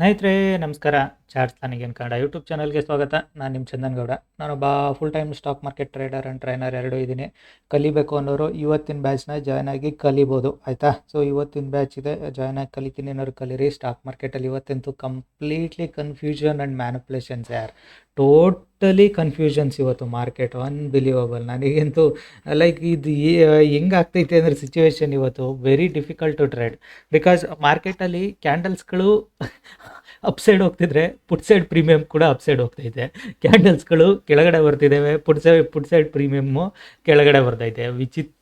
ಸ್ನೇಹಿತರೆ ನಮಸ್ಕಾರ. ಚಾರ್ಟ್ಸ್ ನನಗೇನು ಕನ್ನಡ ಯೂಟ್ಯೂಬ್ ಚಾನಲ್ಗೆ ಸ್ವಾಗತ. ನಾನು ನಿಮ್ಮ ಚಂದನ್ಗೌಡ. ನಾನೊಬ್ಬ full time stock market trader and trainer ಎರಡೂ ಇದ್ದೀನಿ. ಕಲಿಬೇಕು ಅನ್ನೋರು ಇವತ್ತಿನ ಬ್ಯಾಚ್ನ ಜಾಯ್ನ್ ಆಗಿ ಕಲಿಬೋದು, ಆಯಿತಾ? ಸೊ ಇವತ್ತಿನ ಬ್ಯಾಚ್ ಇದೆ ಜಾಯ್ನ್ ಆಗಿ ಕಲಿತೀನಿ ಅನ್ನೋರು ಕಲೀರಿ. ಸ್ಟಾಕ್ ಮಾರ್ಕೆಟಲ್ಲಿ ಇವತ್ತಂತೂ ಕಂಪ್ಲೀಟ್ಲಿ ಕನ್ಫ್ಯೂಷನ್ ಆ್ಯಂಡ್ ಮ್ಯಾನಿಪ್ಯುಲೇಷನ್ಸ್ ಯಾರ್? ಟೋಟಲಿ ಕನ್ಫ್ಯೂಷನ್ಸ್ ಇವತ್ತು ಮಾರ್ಕೆಟ್ ಅನ್ಬಿಲೀವಬಲ್ ನನಗಂತೂ ಲೈಕ್ ಇದು ಹೆಂಗೆ ಆಗ್ತೈತೆ ಅಂದರೆ ಸಿಚುವೇಶನ್ ಇವತ್ತು very difficult to trade because ಮಾರ್ಕೆಟಲ್ಲಿ ಕ್ಯಾಂಡಲ್ಸ್ಗಳು ಅಪ್ ಸೈಡ್ ಹೋಗ್ತಿದ್ರೆ ಪುಟ್ ಸೈಡ್ ಪ್ರೀಮಿಯಮ್ ಕೂಡ ಅಪ್ ಸೈಡ್ ಹೋಗ್ತೈತೆ ಕ್ಯಾಂಡಲ್ಸ್ಗಳು ಕೆಳಗಡೆ ಬರ್ತಿದ್ದಾವೆ, put side put side premium ಕೆಳಗಡೆ ಬರ್ತೈತೆ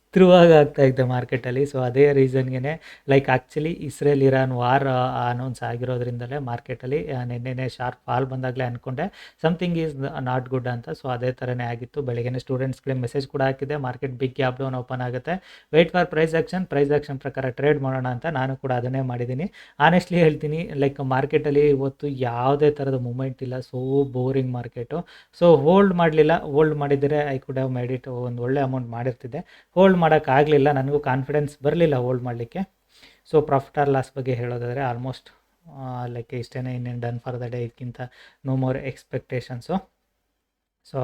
ವಿಚಿತ್ರವಾಗಿ ಆಗ್ತಾಯಿದೆ ಮಾರ್ಕೆಟಲ್ಲಿ ಸೊ ಅದೇ ರೀಸನ್ಗೆ like actually Israel Iran war announce ಆಗಿರೋದ್ರಿಂದಲೇ ಮಾರ್ಕೆಟಲ್ಲಿ ನಿನ್ನೆನೆ ಶಾರ್ಪ್ ಫಾಲ್ ಬಂದಾಗಲೇ ಅಂದ್ಕೊಂಡೆ ಸಮಥಿಂಗ್ ಈಸ್ ನಾಟ್ ಗುಡ್ ಅಂತ. ಸೊ ಅದೇ ಥರನೇ ಆಗಿತ್ತು. ಬೆಳಗ್ಗೆ ಸ್ಟೂಡೆಂಟ್ಸ್ಗೆ ಮೆಸೇಜ್ ಕೂಡ ಹಾಕಿದೆ market big gap down open ಆಗುತ್ತೆ. Wait for price action price action ಪ್ರಕಾರ ಟ್ರೇಡ್ ಮಾಡೋಣ ಅಂತ ನಾನು ಕೂಡ ಅದನ್ನೇ ಮಾಡಿದ್ದೀನಿ. ಆನೆಸ್ಟ್ಲಿ ಹೇಳ್ತೀನಿ ಲೈಕ್ ಮಾರ್ಕೆಟಲ್ಲಿ ಇವತ್ತು ಯಾವುದೇ ಥರದ ಮೂಮೆಂಟ್ ಇಲ್ಲ. So boring market so hold ಮಾಡಲಿಲ್ಲ. ಹೋಲ್ಡ್ ಮಾಡಿದರೆ I could have made it ಒಂದು ಒಳ್ಳೆ ಅಮೌಂಟ್ ಮಾಡಿರ್ತಿದ್ದೆ. ಹೋಲ್ಡ್ ಮಾಡೋಕ್ಕಾಗಲಿಲ್ಲ, ನನಗೂ ಕಾನ್ಫಿಡೆನ್ಸ್ ಬರಲಿಲ್ಲ ಹೋಲ್ಡ್ ಮಾಡಲಿಕ್ಕೆ. ಸೊ ಪ್ರಾಫಿಟ್ ಆರ್ ಲಾಸ್ ಬಗ್ಗೆ ಹೇಳೋದಾದರೆ ಆಲ್ಮೋಸ್ಟ್ ಲೈಕ್ ಇಷ್ಟೇ ಇನ್ನೇನು ಡನ್ ಫಾರ್ ದ ಡೇ ಇದಕ್ಕಿಂತ no more expectations so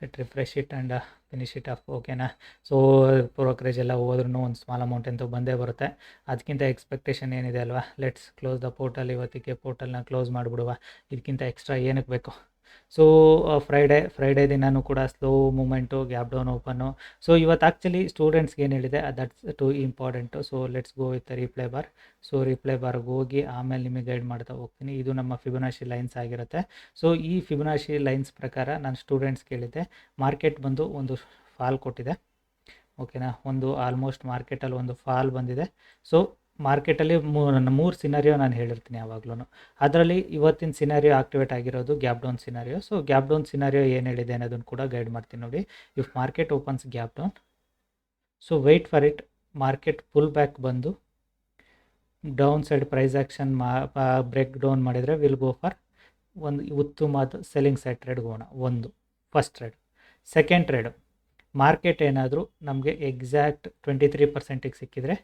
let refresh it and finish it off ಓಕೆನಾ ಸೊ ಬ್ರೋಕರೇಜ್ ಎಲ್ಲ ಹೋದ್ರೂ ಒಂದು ಸ್ಮಾಲ್ ಅಮೌಂಟ್ ಅಂತೂ ಬಂದೇ ಬರುತ್ತೆ. ಅದಕ್ಕಿಂತ ಎಕ್ಸ್ಪೆಕ್ಟೇಷನ್ ಏನಿದೆ ಅಲ್ವಾ? ಲೆಟ್ಸ್ ಕ್ಲೋಸ್ ದ ಪೋರ್ಟಲ್ ಇವತ್ತಿಗೆ ಪೋರ್ಟಲ್ನ ಕ್ಲೋಸ್ ಮಾಡಿಬಿಡುವ. ಇದಕ್ಕಿಂತ ಎಕ್ಸ್ಟ್ರಾ ಏನಕ್ಕೆ ಬೇಕು? ಸೊ ಫ್ರೈಡೇ ಫ್ರೈಡೇ ದಿನವೂ ಕೂಡ slow movement gap down open so ಇವತ್ತು ಆ್ಯಕ್ಚುಲಿ ಸ್ಟೂಡೆಂಟ್ಸ್ಗೆ ಏನು ಹೇಳಿದೆ that's too important so let's go with replay bar so replay ಬಾರ್ಗೆ ಹೋಗಿ ಆಮೇಲೆ ನಿಮಗೆ ಗೈಡ್ ಮಾಡ್ತಾ ಹೋಗ್ತೀನಿ. ಇದು ನಮ್ಮ ಫಿಬನಾಶಿ ಲೈನ್ಸ್ ಆಗಿರುತ್ತೆ. ಸೊ ಈ ಫಿಬನಾಶಿ ಲೈನ್ಸ್ ಪ್ರಕಾರ ನಾನು ಸ್ಟೂಡೆಂಟ್ಸ್ ಕೇಳಿದ್ದೆ ಮಾರ್ಕೆಟ್ ಬಂದು ಒಂದು ಫಾಲ್ ಕೊಟ್ಟಿದೆ. ಓಕೆನಾ ಒಂದು ಆಲ್ಮೋಸ್ಟ್ ಮಾರ್ಕೆಟಲ್ಲಿ ಒಂದು ಫಾಲ್ ಬಂದಿದೆ. ಸೊ ಮಾರ್ಕೆಟಲ್ಲಿ ಮೂರು ಮೂರು ಸಿನಾರಿಯೋ ನಾನು ಹೇಳಿರ್ತೀನಿ ಯಾವಾಗಲೂ ಅದರಲ್ಲಿ ಇವತ್ತಿನ ಸಿನಾರಿಯೋ ಆಕ್ಟಿವೇಟ್ ಆಗಿರೋದು gap down scenario so gap down scenario ಏನು ಹೇಳಿದೆ ಅನ್ನೋದನ್ನು ಕೂಡ ಗೈಡ್ ಮಾಡ್ತೀನಿ ನೋಡಿ. If market opens gap down so wait for it market pull back ಬಂದು ಡೌನ್ ಸೈಡ್ ಪ್ರೈಸ್ ಆ್ಯಕ್ಷನ್ ಮಾ ಬ್ರೇಕ್ ಡೌನ್ ಮಾಡಿದರೆ ವಿಲ್ ಗೋ ಫಾರ್ ಒಂದು ಉತ್ತಮವಾದ ಸೆಲ್ಲಿಂಗ್ ಸೈಡ್ ಟ್ರೇಡ್ ಹೋಗೋಣ. ಒಂದು first trade second trade market ಏನಾದರೂ ನಮಗೆ ಎಕ್ಸಾಕ್ಟ್ ಟ್ವೆಂಟಿ ತ್ರೀ ಪರ್ಸೆಂಟಿಗೆ ಸಿಕ್ಕಿದರೆ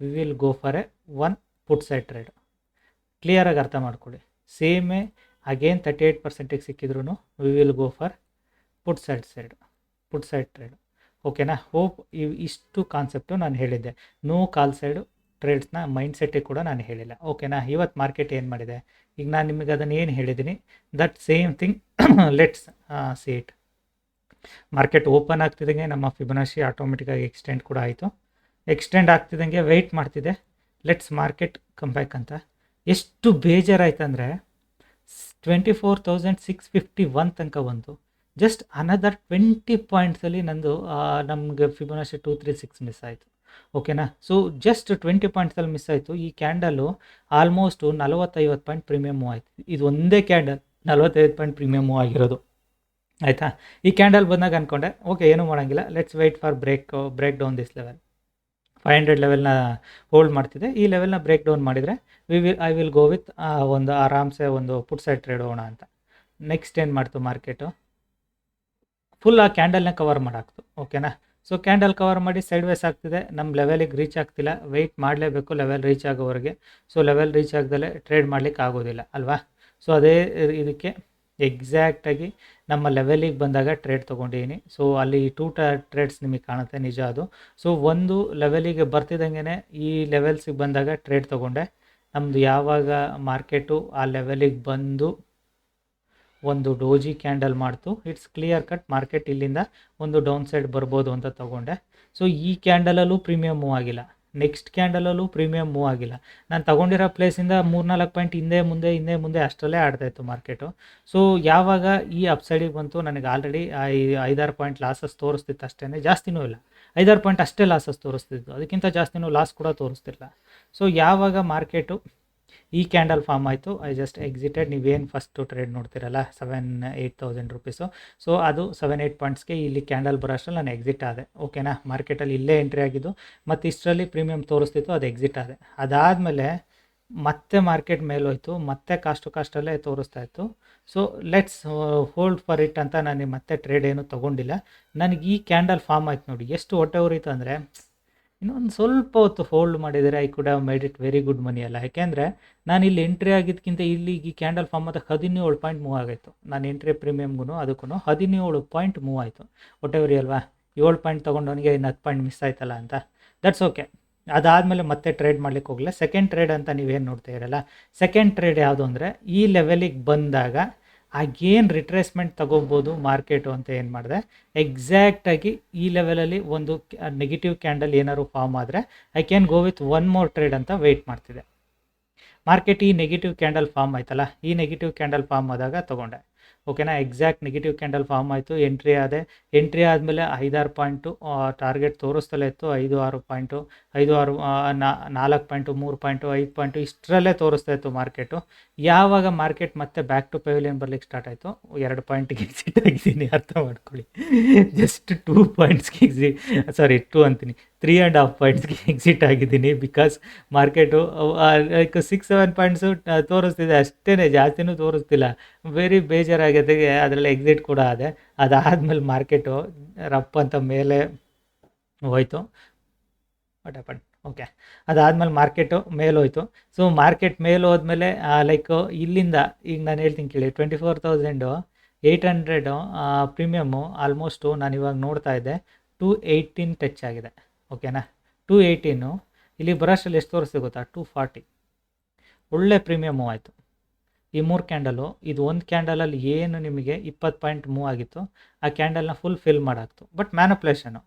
we will go for a one put side trade ಕ್ಲಿಯರಾಗಿ ಅರ್ಥ ಮಾಡ್ಕೊಳ್ಳಿ. ಸೇಮೇ ಅಗೇನ್ ತರ್ಟಿ ಏಯ್ಟ್ ಪರ್ಸೆಂಟಿಗೆ ಸಿಕ್ಕಿದ್ರು we will go for put side side put side trade ಓಕೆನಾ ಹೋಪ್ ಇವ್ ಇಷ್ಟು ಕಾನ್ಸೆಪ್ಟು ನಾನು ಹೇಳಿದ್ದೆ. ನೋ ಕಾಲ್ ಸೈಡು ಟ್ರೇಡ್ಸ್ನ ಮೈಂಡ್ ಸೆಟ್ಟಿಗೆ ಕೂಡ ನಾನು ಹೇಳಿಲ್ಲ. ಓಕೆನಾ ಇವತ್ತು ಮಾರ್ಕೆಟ್ ಏನು ಮಾಡಿದೆ? ಈಗ ನಾನು ನಿಮಗೆ ಅದನ್ನು ಏನು ಹೇಳಿದ್ದೀನಿ? That same thing let's see it market open ಆಗ್ತಿದ್ದಂಗೆ ನಮ್ಮ ಫಿಬನಾಶಿ ಆಟೋಮೆಟಿಕ್ಕಾಗಿ ಎಕ್ಸ್ಟೆಂಡ್ ಕೂಡ ಆಯಿತು. ಎಕ್ಸ್ಟೆಂಡ್ ಆಗ್ತಿದ್ದಂಗೆ ವೆಯ್ಟ್ ಮಾಡ್ತಿದೆ. ಲೆಟ್ಸ್ ಮಾರ್ಕೆಟ್ ಕಂಬ್ಯಾಕ್ ಅಂತ. ಎಷ್ಟು ಬೇಜಾರಾಯ್ತಂದರೆ twenty four thousand six fifty one ತನಕ ಬಂತು. ಜಸ್ಟ್ ಅನದರ್ ಟ್ವೆಂಟಿ ಪಾಯಿಂಟ್ಸಲ್ಲಿ ನಂದು ನಮಗೆ Fibonacci two three six miss ಆಯಿತು. ಓಕೆನಾ ಸೊ ಜಸ್ಟ್ ಟ್ವೆಂಟಿ ಪಾಯಿಂಟ್ಸಲ್ಲಿ ಮಿಸ್ ಆಯಿತು. ಈ ಕ್ಯಾಂಡಲು ಆಲ್ಮೋಸ್ಟು ನಲವತ್ತೈವತ್ತು ಪಾಯಿಂಟ್ ಪ್ರೀಮಿಯಮ್ ಆಯಿತು. ಇದು ಒಂದೇ ಕ್ಯಾಂಡಲ್ ನಲವತ್ತೈದು ಪಾಯಿಂಟ್ ಪ್ರೀಮಿಯಮ್ ಆಗಿರೋದು. ಆಯಿತಾ? ಈ ಕ್ಯಾಂಡಲ್ ಬಂದಾಗ ಅಂದ್ಕೊಂಡೆ ಓಕೆ ಏನೂ ಮಾಡೋಂಗಿಲ್ಲ. Let's wait for break break down this level five hundred ಲೆವೆಲ್ನ hold ಮಾಡ್ತಿದೆ. ಈ ಲೆವೆಲ್ನ ಬ್ರೇಕ್ ಡೌನ್ ಮಾಡಿದರೆ we will I will go with ಒಂದು ಆರಾಮ್ಸೆ ಒಂದು ಪುಟ್ ಸೈಡ್ ಟ್ರೇಡ್ ಹೋಗೋಣ ಅಂತ. ನೆಕ್ಸ್ಟ್ ಏನು ಮಾಡ್ತು ಮಾರ್ಕೆಟು ಫುಲ್ ಆ ಕ್ಯಾಂಡಲ್ನ ಕವರ್ ಮಾಡಾಕ್ತು. ಓಕೆನಾ ಸೊ ಕ್ಯಾಂಡಲ್ ಕವರ್ ಮಾಡಿ ಸೈಡ್ ವೇಸ್ ಆಗ್ತಿದೆ ನಮ್ಮ ಲೆವೆಲಿಗೆ ರೀಚ್ ಆಗ್ತಿಲ್ಲ. ವೆಯ್ಟ್ ಮಾಡಲೇಬೇಕು ಲೆವೆಲ್ ರೀಚ್ ಆಗೋವರೆಗೆ. ಸೊ ಲೆವೆಲ್ ರೀಚ್ ಆಗದಲ್ಲೇ ಟ್ರೇಡ್ ಮಾಡಲಿಕ್ಕೆ ಆಗೋದಿಲ್ಲ, ಅಲ್ವಾ? ಸೊ ಅದೇ, ಇದಕ್ಕೆ ಎಕ್ಸಾಕ್ಟಾಗಿ ನಮ್ಮ ಲೆವೆಲಿಗೆ ಬಂದಾಗ ಟ್ರೇಡ್ ತೊಗೊಂಡಿದ್ದೀನಿ ಸೊ ಅಲ್ಲಿ ಟೂ ಟ ಟ್ರೇಡ್ಸ್ ನಿಮಗೆ ಕಾಣುತ್ತೆ ನಿಜ ಅದು. ಸೊ ಒಂದು ಲೆವೆಲಿಗೆ ಬರ್ತಿದ್ದಂಗೆ ಈ ಲೆವೆಲ್ಸಿಗೆ ಬಂದಾಗ ಟ್ರೇಡ್ ತೊಗೊಂಡೆ. ನಮ್ಮದು ಯಾವಾಗ ಮಾರ್ಕೆಟು ಆ ಲೆವೆಲಿಗೆ ಬಂದು ಒಂದು ಡೋಜಿ ಕ್ಯಾಂಡಲ್ ಮಾಡ್ತು. ಇಟ್ಸ್ ಕ್ಲಿಯರ್ ಕಟ್ ಮಾರ್ಕೆಟ್ ಇಲ್ಲಿಂದ ಒಂದು ಡೌನ್ ಸೈಡ್ ಬರ್ಬೋದು ಅಂತ ತೊಗೊಂಡೆ. ಸೊ ಈ ಕ್ಯಾಂಡಲಲ್ಲೂ ಪ್ರೀಮಿಯಮ್ ಮೂವ್ ಆಗಿಲ್ಲ. ನೆಕ್ಸ್ಟ್ ಕ್ಯಾಂಡಲಲ್ಲೂ ಪ್ರೀಮಿಯಂ ಮೂವ್ ಆಗಿಲ್ಲ. ನಾನು ತೊಗೊಂಡಿರೋ ಪ್ಲೇಸಿಂದ ಮೂರ್ನಾಲ್ಕು ಪಾಯಿಂಟ್ ಹಿಂದೆ, ಮುಂದೆ ಹಿಂದೆ, ಮುಂದೆ ಅಷ್ಟರಲ್ಲೇ ಆಡ್ತಾಯಿತ್ತು ಮಾರ್ಕೆಟು ಸೊ ಯಾವಾಗ ಈ ಅಪ್ಸೈಡಿಗೆ ಬಂತು ನನಗೆ ಆಲ್ರೆಡಿ ಐದಾರು ಪಾಯಿಂಟ್ ಲಾಸಸ್ ತೋರಿಸ್ತಿತ್ತು ಅಷ್ಟೇ ಜಾಸ್ತಿನೂ ಇಲ್ಲ. ಐದಾರು ಪಾಯಿಂಟ್ ಅಷ್ಟೇ ಲಾಸಸ್ ತೋರಿಸ್ತಿತ್ತು. ಅದಕ್ಕಿಂತ ಜಾಸ್ತಿನೂ ಲಾಸ್ ಕೂಡ ತೋರಿಸ್ತಿಲ್ಲ. ಸೊ ಯಾವಾಗ ಮಾರ್ಕೆಟು ಈ ಕ್ಯಾಂಡಲ್ ಫಾರ್ಮ್ ಆಯಿತು. ಐ ಜಸ್ಟ್ ಎಕ್ಸಿಟೆಡ್ ನೀವೇನು first trade ನೋಡ್ತಿರಲ್ಲ seven eight thousand rupees so ಅದು ಸೆವೆನ್ ಏಯ್ಟ್ ಪಾಯಿಂಟ್ಸ್ಗೆ ಇಲ್ಲಿ ಕ್ಯಾಂಡಲ್ ಬರೋಷ್ಟರಲ್ಲಿ ನಾನು ಎಕ್ಸಿಟ್ ಆದೆ. ಓಕೆನಾ ಮಾರ್ಕೆಟಲ್ಲಿ ಇಲ್ಲೇ ಎಂಟ್ರಿ ಆಗಿದ್ದು, ಮತ್ತು ಇಷ್ಟರಲ್ಲಿ ಪ್ರೀಮಿಯಮ್ ತೋರಿಸ್ತಿತ್ತು, ಅದು ಎಕ್ಸಿಟ್ ಆದೆ. ಅದಾದಮೇಲೆ ಮತ್ತೆ ಮಾರ್ಕೆಟ್ ಮೇಲೋಯ್ತು ಮತ್ತೆ ಕಾಸ್ಟು ಕಾಸ್ಟಲ್ಲೇ ತೋರಿಸ್ತಾ ಇತ್ತು. So let's hold for it ಅಂತ ನಾನು ಮತ್ತೆ ಟ್ರೇಡ್ ಏನು ತೊಗೊಂಡಿಲ್ಲ. ನನಗೆ ಈ ಕ್ಯಾಂಡಲ್ ಫಾರ್ಮ್ ಆಯ್ತು ನೋಡಿ, ಎಷ್ಟು ಹೊಟ್ಟೆ ಉರಿತು ಅಂದರೆ ಇನ್ನೊಂದು ಸ್ವಲ್ಪ ಹೊತ್ತು ಹೋಲ್ಡ್ ಮಾಡಿದರೆ I could have made it very good money ಅಲ್ಲ. ಯಾಕೆಂದರೆ ನಾನು ಇಲ್ಲಿ ಎಂಟ್ರಿ ಆಗಿದ್ದಕ್ಕಿಂತ ಇಲ್ಲಿ ಈ ಕ್ಯಾಂಡಲ್ ಫಾರ್ಮ್ ಮತ್ತು ಹದಿನೇಳು ಪಾಯಿಂಟ್ ಮೂವ್ ಆಗೈತು ನಾನು ಎಂಟ್ರಿ ಪ್ರೀಮಿಯಮ್ಗೂ ಅದಕ್ಕೂ ಹದಿನೇಳು ಪಾಯಿಂಟ್ ಮೂವ್ ಆಯಿತು. ಒಟ್ಟೆವರಿ ಅಲ್ವಾ? ಏಳು ಪಾಯಿಂಟ್ ತೊಗೊಂಡವನಿಗೆ ಇನ್ನು ಹತ್ತು ಪಾಯಿಂಟ್ ಮಿಸ್ ಆಯ್ತಲ್ಲ ಅಂತ. ದಟ್ಸ್ ಓಕೆ ಅದಾದಮೇಲೆ ಮತ್ತೆ ಟ್ರೇಡ್ ಮಾಡ್ಲಿಕ್ಕೆ ಹೋಗಲ್ಲ ಸೆಕೆಂಡ್ ಟ್ರೇಡ್ ಅಂತ ನೀವೇನು ನೋಡ್ತಾ ಇರಲ್ಲ. ಸೆಕೆಂಡ್ ಟ್ರೇಡ್ ಯಾವುದು ಅಂದರೆ ಈ ಲೆವೆಲಿಗೆ ಬಂದಾಗ ಆಗೇನು ರಿಟ್ರೇಸ್ಮೆಂಟ್ ತಗೋಬೋದು ಮಾರ್ಕೆಟು ಅಂತ ಏನು ಮಾಡಿದೆ? ಎಕ್ಸಾಕ್ಟಾಗಿ ಈ ಲೆವೆಲಲ್ಲಿ ಒಂದು ನೆಗೆಟಿವ್ ಕ್ಯಾಂಡಲ್ ಏನಾದ್ರು ಫಾರ್ಮ್ ಆದರೆ I can go with one more trade ಅಂತ ವೆಯ್ಟ್ ಮಾಡ್ತಿದೆ ಮಾರ್ಕೆಟ್ ಈ ನೆಗೆಟಿವ್ ಕ್ಯಾಂಡಲ್ ಫಾರ್ಮ್ ಆಯ್ತಲ್ಲ, ಈ ನೆಗೆಟಿವ್ ಕ್ಯಾಂಡಲ್ ಫಾರ್ಮ್ ಆದಾಗ ತೊಗೊಂಡೆ. ಓಕೆನಾ ಎಕ್ಸಾಕ್ಟ್ ನೆಗೆಟಿವ್ ಕ್ಯಾಂಡಲ್ ಫಾರ್ಮ್ ಆಯಿತು ಎಂಟ್ರಿ ಆದೆ. ಎಂಟ್ರಿ ಆದಮೇಲೆ ಐದಾರು ಪಾಯಿಂಟು ಟಾರ್ಗೆಟ್ ತೋರಿಸ್ತಲೇ ಇತ್ತು, ಐದು ಆರು ಪಾಯಿಂಟು ಐದು ಆರು ನಾಲ್ಕು ಪಾಯಿಂಟು ಮೂರು ಪಾಯಿಂಟು ಐದು ಪಾಯಿಂಟು ಇಷ್ಟರಲ್ಲೇ ತೋರಿಸ್ತಾ ಇತ್ತು ಮಾರ್ಕೆಟು ಯಾವಾಗ ಮಾರ್ಕೆಟ್ ಮತ್ತೆ ಬ್ಯಾಕ್ ಟು ಪೆವಿಲಿಯನ್ ಬರ್ಲಿಕ್ಕೆ ಸ್ಟಾರ್ಟ್ ಆಯಿತು? ಎರಡು ಪಾಯಿಂಟ್ಗೆ ಎಕ್ಸಿಟ್ ಆಗಿದ್ದೀನಿ, ಅರ್ಥ ಮಾಡ್ಕೊಳ್ಳಿ. ಜಸ್ಟ್ ಟೂ ಪಾಯಿಂಟ್ಸ್ಗೆ ಎಕ್ಸಿ ಸಾರಿ ಟೂ ಅಂತೀನಿ. ತ್ರೀ ಆ್ಯಂಡ್ ಹಾಫ್ ಪಾಯಿಂಟ್ಸ್ಗೆ ಎಕ್ಸಿಟ್ ಆಗಿದ್ದೀನಿ because market like six seven points ತೋರಿಸ್ತಿದೆ. ಅಷ್ಟೇ ಜಾಸ್ತಿನೂ ತೋರಿಸ್ತಿಲ್ಲ. ವೆರಿ ಬೇಜಾರಾಗಿದೆ ಅದರಲ್ಲಿ ಎಕ್ಸಿಟ್ ಕೂಡ ಆದೆ. ಅದಾದಮೇಲೆ ಮಾರ್ಕೆಟು ರಪ್ ಅಂತ ಮೇಲೆ ಹೋಯ್ತು. ವಾಟ್ ಹ್ಯಾಪನ್ ಓಕೆ ಅದಾದಮೇಲೆ ಮಾರ್ಕೆಟು ಮೇಲೆ ಹೋಯಿತು. ಸೊ ಮಾರ್ಕೆಟ್ ಮೇಲೆ ಹೋದ್ಮೇಲೆ ಲೈಕ್ ಇಲ್ಲಿಂದ, ಈಗ ನಾನು ಹೇಳ್ತೀನಿ ಕೇಳಿ twenty four thousand eight hundred premium almost ನಾನು ಇವಾಗ ನೋಡ್ತಾ ಇದ್ದೆ ಟು ಏಯ್ಟೀನ್ ಟಚ್ ಆಗಿದೆ. ಓಕೆನಾ? ಟೂ ಏಯ್ಟೀನು ಇಲ್ಲಿ ಬ್ರಷಲ್ಲಿ ಎಷ್ಟು ತೋರಿಸಿ ಗೊತ್ತಾ? ಟೂ ಫಾರ್ಟಿ ಒಳ್ಳೆ ಮೂವ್ ಆಯಿತು. ಈ ಮೂರು ಕ್ಯಾಂಡಲು ಇದು ಒಂದು ಕ್ಯಾಂಡಲಲ್ಲಿ ಏನು ನಿಮಗೆ ಇಪ್ಪತ್ತು ಪಾಯಿಂಟ್ ಮೂವ್ ಆಗಿತ್ತು, ಆ ಕ್ಯಾಂಡಲ್ನ ಫುಲ್ ಫಿಲ್ ಮಾಡಾಕ್ತು. ಬಟ್ ಮ್ಯಾನುಪ್ಲೇಷನು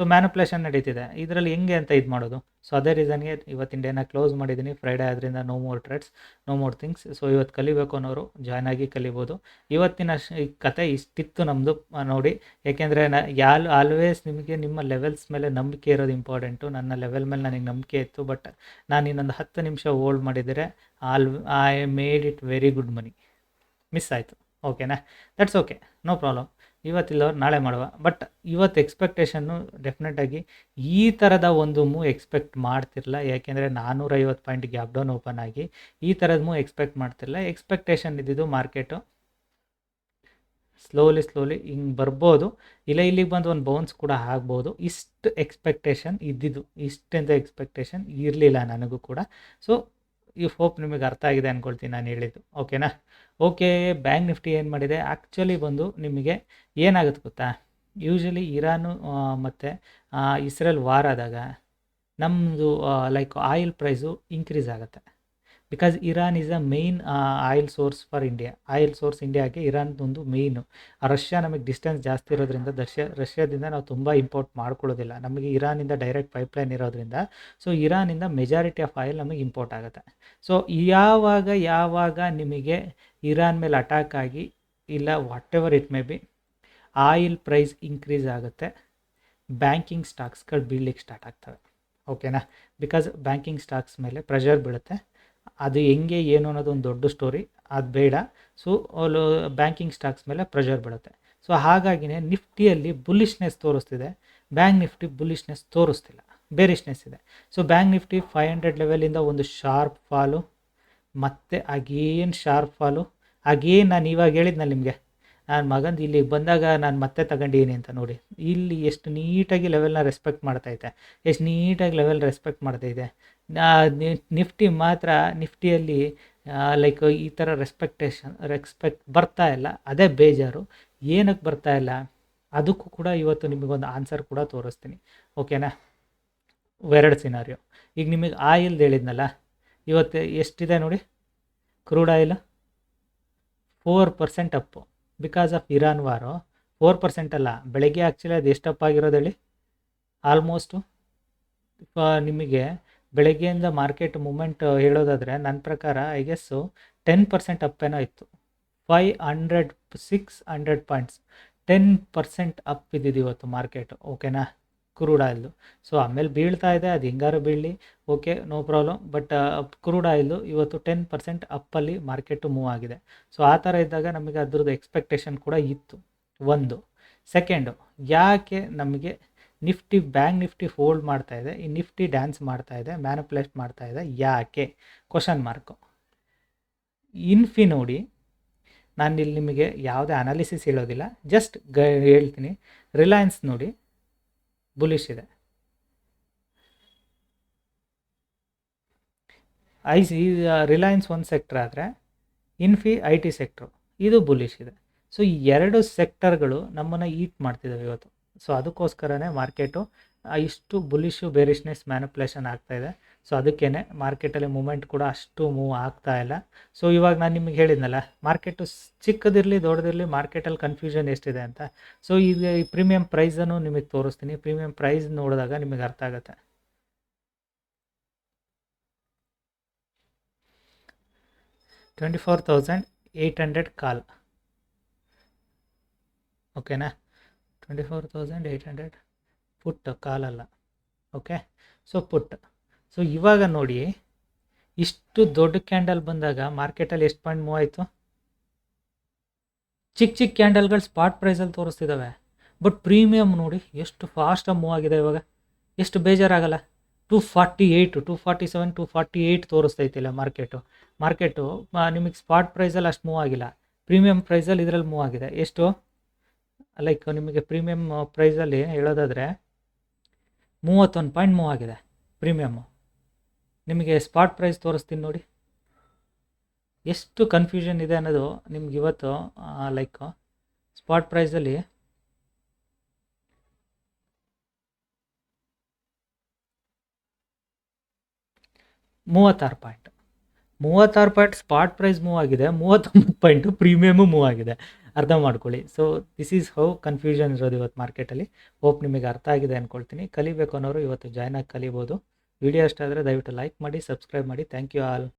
ಸೊ ಮ್ಯಾನುಪ್ಲೇಷನ್ ನಡೀತಿದೆ. ಇದರಲ್ಲಿ ಹೆಂಗೆ ಅಂತ ಇದು ಮಾಡೋದು? ಸೊ ಅದೇ ರೀಸನ್ಗೆ ಇವತ್ತಿನ ಡೇನ ಕ್ಲೋಸ್ ಮಾಡಿದ್ದೀನಿ ಫ್ರೈಡೇ ಆದ್ದರಿಂದ no more trades no more things so ಇವತ್ತು ಕಲಿಬೇಕು ಅನ್ನೋರು ಜಾಯ್ನ್ ಆಗಿ ಕಲಿಬೋದು. ಇವತ್ತಿನ ಈ ಕತೆ ಇಷ್ಟಿತ್ತು ನಮ್ಮದು ನೋಡಿ. ಏಕೆಂದರೆ ನ, ಯಾಲ್ ಆಲ್ವೇಸ್ ನಿಮಗೆ ನಿಮ್ಮ ಲೆವೆಲ್ಸ್ ಮೇಲೆ ನಂಬಿಕೆ ಇರೋದು ಇಂಪಾರ್ಟೆಂಟು ನನ್ನ ಲೆವೆಲ್ ಮೇಲೆ ನನಗೆ ನಂಬಿಕೆ ಇತ್ತು ಬಟ್ ನಾನು ಇನ್ನೊಂದು ಹತ್ತು ನಿಮಿಷ ಹೋಲ್ಡ್ ಮಾಡಿದರೆ all I made it very good money miss ಆಯಿತು. ಓಕೆನಾ ದಟ್ಸ್ ಓಕೆ ನೋ ಪ್ರಾಬ್ಲಮ್ ಇವತ್ತಿಲ್ಲವ್ರು ನಾಳೆ ಮಾಡುವ. ಬಟ್ ಇವತ್ತು ಎಕ್ಸ್ಪೆಕ್ಟೇಷನ್ನು ಡೆಫಿನೆಟಾಗಿ ಈ ಥರದ ಒಂದು ಮೂ ಎಕ್ಸ್ಪೆಕ್ಟ್ ಮಾಡ್ತಿರಲ್ಲ ಯಾಕೆಂದರೆ ನಾನ್ನೂರೈವತ್ತು ಪಾಯಿಂಟ್ ಗ್ಯಾಪ್ ಡೌನ್ ಓಪನ್ ಆಗಿ ಈ ಥರದ ಮೂ ಎಕ್ಸ್ಪೆಕ್ಟ್ ಮಾಡ್ತಿರಲ್ಲ ಎಕ್ಸ್ಪೆಕ್ಟೇಷನ್ ಇದ್ದಿದ್ದು ಮಾರ್ಕೆಟು ಸ್ಲೋಲಿ ಸ್ಲೋಲಿ ಹಿಂಗೆ ಬರ್ಬೋದು. ಇಲ್ಲ, ಇಲ್ಲಿಗೆ ಬಂದು ಒಂದು ಬೌನ್ಸ್ ಕೂಡ ಆಗ್ಬೋದು. ಇಷ್ಟು ಎಕ್ಸ್ಪೆಕ್ಟೇಷನ್ ಇದ್ದಿದ್ದು. ಇಷ್ಟೆಂತ ಎಕ್ಸ್ಪೆಕ್ಟೇಷನ್ ಇರಲಿಲ್ಲ ನನಗೂ ಕೂಡ. ಸೊ ಈ ಹೋಪ್ ನಿಮಗೆ ಅರ್ಥ ಆಗಿದೆ ಅಂದ್ಕೊಳ್ತೀನಿ ನಾನು ಹೇಳಿದ್ದು. ಓಕೆನಾ ಓಕೆ ಬ್ಯಾಂಕ್ ನಿಫ್ಟಿ ಏನು ಮಾಡಿದೆ? ಆ್ಯಕ್ಚುಲಿ ಬಂದು ನಿಮಗೆ ಏನಾಗುತ್ತೆ ಗೊತ್ತಾ? ಯೂಶಲಿ ಇರಾನು ಮತ್ತು ಇಸ್ರೇಲ್ ವಾರ್ ಆದಾಗ ನಮ್ಮದು ಲೈಕ್ ಆಯಿಲ್ ಪ್ರೈಸು ಇನ್ಕ್ರೀಸ್ ಆಗುತ್ತೆ. Because Iran is a main oil source for India oil source ಇಂಡಿಯಾಗೆ ಇರಾನ್ದೊಂದು ಮೇಯ್ನು ರಷ್ಯಾ ನಮಗೆ ಡಿಸ್ಟೆನ್ಸ್ ಜಾಸ್ತಿ ಇರೋದ್ರಿಂದ ರಷ್ಯಾ ರಷ್ಯಾದಿಂದ ನಾವು ತುಂಬ ಇಂಪೋರ್ಟ್ ಮಾಡ್ಕೊಳ್ಳೋದಿಲ್ಲ. ನಮಗೆ ಇರಾನಿಂದ ಡೈರೆಕ್ಟ್ ಪೈಪ್ಲೈನ್ ಇರೋದ್ರಿಂದ. ಸೊ ಇರಾನಿಂದ ಮೆಜಾರಿಟಿ ಆಫ್ ಆಯಿಲ್ ನಮಗೆ ಇಂಪೋರ್ಟ್ ಆಗುತ್ತೆ. ಸೊ ಯಾವಾಗ ಯಾವಾಗ ನಿಮಗೆ ಇರಾನ್ ಮೇಲೆ ಅಟ್ಯಾಕ್ ಆಗಿ ಇಲ್ಲ whatever it may be oil price increase ಆಗುತ್ತೆ ಬ್ಯಾಂಕಿಂಗ್ ಸ್ಟಾಕ್ಸ್ಗಳು ಬೀಳ್ಲಿಕ್ಕೆ ಸ್ಟಾರ್ಟ್ ಆಗ್ತವೆ. ಓಕೆನಾ ಬಿಕಾಸ್ ಬ್ಯಾಂಕಿಂಗ್ ಸ್ಟಾಕ್ಸ್ ಮೇಲೆ ಪ್ರೆಷರ್ ಬೀಳುತ್ತೆ. ಅದು ಹೆಂಗೆ, ಏನು ಅನ್ನೋದು ಒಂದು ದೊಡ್ಡ ಸ್ಟೋರಿ ಅದು ಬೇಡ. ಸೊ ಅಲ್ಲಿ ಬ್ಯಾಂಕಿಂಗ್ ಸ್ಟಾಕ್ಸ್ ಮೇಲೆ ಪ್ರೆಷರ್ ಬೀಳುತ್ತೆ. ಸೊ ಹಾಗಾಗಿನೇ ನಿಫ್ಟಿಯಲ್ಲಿ ಬುಲಿಶ್ನೆಸ್ ತೋರಿಸ್ತಿದೆ. ಬ್ಯಾಂಕ್ ನಿಫ್ಟಿ ಬುಲಿಶ್ನೆಸ್ ತೋರಿಸ್ತಿಲ್ಲ. ಬೇರಿಷ್ನೆಸ್ ಇದೆ. So bank Nifty five hundred ಲೆವೆಲಿಂದ ಒಂದು ಶಾರ್ಪ್ ಫಾಲು ಮತ್ತೆ ಅಗೇನ್ ಶಾರ್ಪ್ ಫಾಲು ಅಗೇನ್ ನಾನು ಇವಾಗ ಹೇಳಿದ್ನಲ್ಲ ನಿಮಗೆ. ನಾನು ಮಗಂದು ಇಲ್ಲಿಗೆ ಬಂದಾಗ ನಾನು ಮತ್ತೆ ತಗೊಂಡೀನಿ ಅಂತ ನೋಡಿ. ಇಲ್ಲಿ ಎಷ್ಟು ನೀಟಾಗಿ ಲೆವೆಲ್ನ ರೆಸ್ಪೆಕ್ಟ್ ಇದೆ. ಎಷ್ಟು ನೀಟಾಗಿ ಲೆವೆಲ್ ರೆಸ್ಪೆಕ್ಟ್ ಮಾಡ್ತಾಯಿದೆ ನಿಫ್ಟಿ ಮಾತ್ರ ನಿಫ್ಟಿಯಲ್ಲಿ ಲೈಕ್ ಈ ಥರ ರೆಸ್ಪೆಕ್ಟೇಷನ್ ರೆಸ್ಪೆಕ್ಟ್ ಬರ್ತಾ ಇಲ್ಲ. ಅದೇ ಬೇಜಾರು. ಏನಕ್ಕೆ ಬರ್ತಾ ಇಲ್ಲ? ಅದಕ್ಕೂ ಕೂಡ ಇವತ್ತು ನಿಮಗೊಂದು ಆನ್ಸರ್ ಕೂಡ ತೋರಿಸ್ತೀನಿ. ಓಕೆನಾ ಎರಡು ಸಿನಾರಿಯೋ ಈಗ ನಿಮಗೆ ಆಯಿಲ್ದು ಹೇಳಿದ್ನಲ್ಲ, ಇವತ್ತು ಎಷ್ಟಿದೆ ನೋಡಿ? Crude oil four percent up because of Iran war four percent ಅಲ್ಲ, ಬೆಳಗ್ಗೆ ಆ್ಯಕ್ಚುಲಿ ಅದು ಎಷ್ಟು ಅಪ್ ಆಗಿರೋದು ಹೇಳಿ? ಆಲ್ಮೋಸ್ಟು ನಿಮಗೆ ಬೆಳಗ್ಗೆಯಿಂದ ಮಾರ್ಕೆಟ್ ಮೂಮೆಂಟ್ ಹೇಳೋದಾದರೆ ನನ್ನ ಪ್ರಕಾರ ಐ ಗೆಸ್ಸು ಟೆನ್ ಪರ್ಸೆಂಟ್ ಅಪ್ಪೇನೋ ಇತ್ತು. Five hundred six hundred points ten percent up ಇದ್ದಿದ್ದು ಇವತ್ತು ಮಾರ್ಕೆಟ್ ಓಕೆನಾ ಕ್ರೂಡ್ ಆಯಿಲ್ದು ಸೊ ಆಮೇಲೆ ಬೀಳ್ತಾ ಇದೆ, ಅದು ಹಿಂಗಾರು ಬೀಳಲಿ okay no problem but crude ಆಯಿಲ್ದು ಇವತ್ತು ಟೆನ್ ಪರ್ಸೆಂಟ್ ಅಪ್ಪಲ್ಲಿ ಮಾರ್ಕೆಟು ಮೂವ್ ಆಗಿದೆ. ಸೊ ಆ ಥರ ಇದ್ದಾಗ ನಮಗೆ ಅದ್ರದ್ದು ಎಕ್ಸ್ಪೆಕ್ಟೇಷನ್ ಕೂಡ ಇತ್ತು. ಒಂದು. ಸೆಕೆಂಡು ಯಾಕೆ ನಮಗೆ ನಿಫ್ಟಿ ಬ್ಯಾಂಕ್ ನಿಫ್ಟಿ ಫೋಲ್ಡ್ ಮಾಡ್ತಾ ಇದೆ, ಈ ನಿಫ್ಟಿ ಡ್ಯಾನ್ಸ್ ಮಾಡ್ತಾ ಇದೆ, ಮ್ಯಾನುಪ್ಲೇಟ್ ಮಾಡ್ತಾ ಇದೆ. ಯಾಕೆ? ಕ್ವಶನ್ ಮಾರ್ಕು ಇನ್ಫಿ ನೋಡಿ ನಾನು ಇಲ್ಲಿ ನಿಮಗೆ ಯಾವುದೇ ಅನಾಲಿಸಿಸ್ ಹೇಳೋದಿಲ್ಲ ಜಸ್ಟ್ ಗ, ಹೇಳ್ತೀನಿ. ರಿಲಯನ್ಸ್ ನೋಡಿ ಬುಲಿಶ್ ಇದೆ. ಐ ಸಿ ರಿಲಯನ್ಸ್ ಒಂದು ಸೆಕ್ಟರ್ ಆದರೆ ಇನ್ಫಿ ಐ ಟಿ ಸೆಕ್ಟ್ರು ಇದು ಬುಲಿಶ್ ಇದೆ. ಸೊ ಈ ಎರಡು ಸೆಕ್ಟರ್ಗಳು ನಮ್ಮನ್ನು ಈಟ್ ಮಾಡ್ತಿದ್ದಾವೆ ಇವತ್ತು. ಸೊ ಅದಕ್ಕೋಸ್ಕರನೇ ಮಾರ್ಕೆಟು ಇಷ್ಟು ಬುಲಿಶು ಬೇರಿಶ್ನೆಸ್ ಮ್ಯಾನುಪ್ಲೇಷನ್ ಆಗ್ತಾಯಿದೆ ಸೊ ಅದಕ್ಕೇ ಮಾರ್ಕೆಟಲ್ಲಿ ಮೂಮೆಂಟ್ ಕೂಡ ಅಷ್ಟು ಮೂವ್ ಆಗ್ತಾ ಇಲ್ಲ. ಸೊ ಇವಾಗ ನಾನು ನಿಮಗೆ ಹೇಳಿದ್ನಲ್ಲ, ಮಾರ್ಕೆಟು ಚಿಕ್ಕದಿರಲಿ ದೊಡ್ಡದಿರಲಿ ಮಾರ್ಕೆಟಲ್ಲಿ ಕನ್ಫ್ಯೂಷನ್ ಎಷ್ಟಿದೆ ಅಂತ. ಸೊ ಈಗ ಈ ಪ್ರೀಮಿಯಂ ಪ್ರೈಸನ್ನು ನಿಮಗೆ ತೋರಿಸ್ತೀನಿ. ಪ್ರೀಮಿಯಂ ಪ್ರೈಸ್ ನೋಡಿದಾಗ ನಿಮಗೆ ಅರ್ಥ ಆಗುತ್ತೆ. Twenty four thousand eight hundred call ಓಕೆನಾ twenty four thousand eight hundred put ಕಾಲಲ್ಲ okay so put so ಇವಾಗ ನೋಡಿ, ಇಷ್ಟು ದೊಡ್ಡ ಕ್ಯಾಂಡಲ್ ಬಂದಾಗ ಮಾರ್ಕೆಟಲ್ಲಿ ಎಷ್ಟು ಪಾಯಿಂಟ್ ಮೂವ್ ಆಯಿತು? ಚಿಕ್ಕ ಚಿಕ್ಕ ಕ್ಯಾಂಡಲ್ಗಳು ಸ್ಪಾಟ್ ಪ್ರೈಸಲ್ಲಿ ತೋರಿಸ್ತಿದ್ದಾವೆ ಬಟ್ ಪ್ರೀಮಿಯಮ್ ನೋಡಿ ಎಷ್ಟು ಫಾಸ್ಟಾಗಿ ಮೂವ್ ಆಗಿದೆ ಇವಾಗ. ಎಷ್ಟು ಬೇಜಾರಾಗಲ್ಲ. Two forty eight two forty seven two forty eight ತೋರಿಸ್ತೈತಿಲ್ಲ market. Market ನಿಮಗೆ ಸ್ಪಾಟ್ ಪ್ರೈಸಲ್ಲಿ ಅಷ್ಟು ಮೂವ್ ಆಗಿಲ್ಲ. ಪ್ರೀಮಿಯಂ ಪ್ರೈಸಲ್ಲಿ ಇದರಲ್ಲಿ ಮೂವ್ ಆಗಿದೆ. ಎಷ್ಟು? ಲೈಕ್ ನಿಮಗೆ ಪ್ರೀಮಿಯಮ್ ಪ್ರೈಸಲ್ಲಿ ಹೇಳೋದಾದರೆ ಮೂವತ್ತೊಂದು ಪಾಯಿಂಟ್ ಮೂವ್ ಆಗಿದೆ ಪ್ರೀಮಿಯಮ್ಮು ನಿಮಗೆ ಸ್ಪಾಟ್ ಪ್ರೈಸ್ ತೋರಿಸ್ತೀನಿ ನೋಡಿ. ಎಷ್ಟು ಕನ್ಫ್ಯೂಷನ್ ಇದೆ ಅನ್ನೋದು ನಿಮ್ಗೆ ಇವತ್ತು ಲೈಕ್ ಸ್ಪಾಟ್ ಪ್ರೈಸಲ್ಲಿ ಮೂವತ್ತಾರು ಪಾಯಿಂಟ್ ಮೂವತ್ತಾರು ಪಾಯಿಂಟ್ ಸ್ಪಾಟ್ ಪ್ರೈಸ್ ಮೂವ್ ಆಗಿದೆ, ಮೂವತ್ತೊಂಬತ್ತು ಪಾಯಿಂಟು ಪ್ರೀಮಿಯಮು ಮೂವ್ ಆಗಿದೆ. ಅರ್ಥ ಮಾಡ್ಕೊಳ್ಳಿ. So this is how confusion ಇರೋದು ಇವತ್ತು ಮಾರ್ಕೆಟಲ್ಲಿ ಹೋಪ್ ನಿಮಗೆ ಅರ್ಥ ಆಗಿದೆ ಅಂದ್ಕೊಳ್ತೀನಿ ಕಲಿಬೇಕು ಅನ್ನೋರು ಇವತ್ತು ಜಾಯ್ನ್ ಆಗಿ ಕಲಿಬೋದು. ವಿಡಿಯೋ ಇಷ್ಟ ಆದರೆ ದಯವಿಟ್ಟು ಲೈಕ್ ಮಾಡಿ ಸಬ್ಸ್ಕ್ರೈಬ್ ಮಾಡಿ. Thank you all